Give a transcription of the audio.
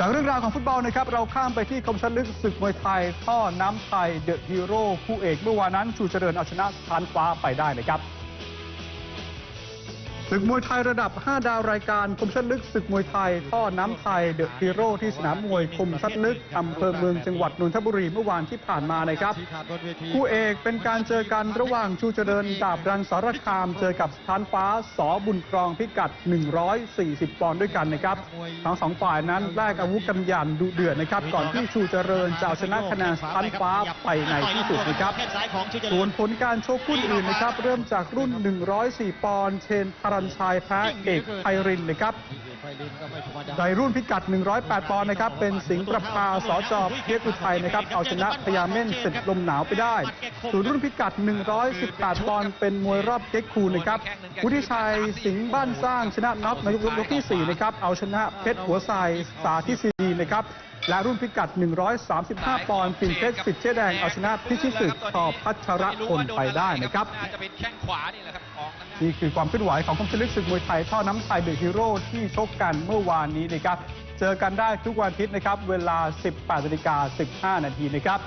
จากเรื่องราวของฟุตบอลนะครับ เราข้ามไปที่คมชันลึกศึกมวยไทยท่อน้ำไทยเดอะฮีโร่คู่เอกเมื่อวานนั้นชูเจริญเอาชนะทานฟ้าไปได้นะครับ ศึกมวยไทยระดับ 5 ดาวรายการคมชัดลึกศึกมวยไทยท่อน้ำไทยเดอะฮีโร่ที่สนามมวยคมชัดลึกอำเภอเมืองจังหวัดนนทบุรีเมื่อวานที่ผ่านมานะครับ คู่เอกเป็นการเจอกันระหว่างชูเจริญดาบรันสารคาม เจอกับสถานฟ้าสอบุญครองพิกัด 140 ปอนด์ด้วยกันนะครับ ทั้งสองฝ่ายนั้นแลกอาวุธกันอย่างดุเดือดนะครับ ก่อนที่ชูเจริญจะเอาชนะคะแนนสถานฟ้าไปในที่สุดนะครับส่วนผลการชกคู่อื่นนะครับ เริ่มจากรุ่น 104 ปอนด์เชนพารันชัยแพ้เอกไพรินนะครับในรุ่นพิกัด 108 ปอนด์นะครับ เป็นสิงห์ประภาสจเพชรอุทัยนะครับ เอาชนะพยาเม่นสิทธิ์ลมหนาวไปได้ส่วนรุ่นพิกัด 118 ปอนด์เป็นมวยรอบเก๊กคูลนะครับวุฒิชัยสิงห์บ้านสร้างชนะน็อกในยกยกที่ 4 นะครับ เอาชนะเพชรหัวไซสาธิซีดีนะครับ และรุ่นพิกัด 135 ปอนด์ปิ่นเพชรสิทธิ์เจ๊แดงเอาชนะพิชิตศึกทอพัชระพลไปได้นะครับน่าจะเป็นแข้งขวานี่แหละครับของทางด้านนี่คือความเคลื่อนไหวของคมชลึกศึกมวยไทยท่อน้ำไทยเดอะฮีโร่ที่ชกกันเมื่อวานนี้นะครับ เจอกันได้ทุกวันอาทิตย์นะครับ เวลา 18นาฬิกา15 นาทีนะครับ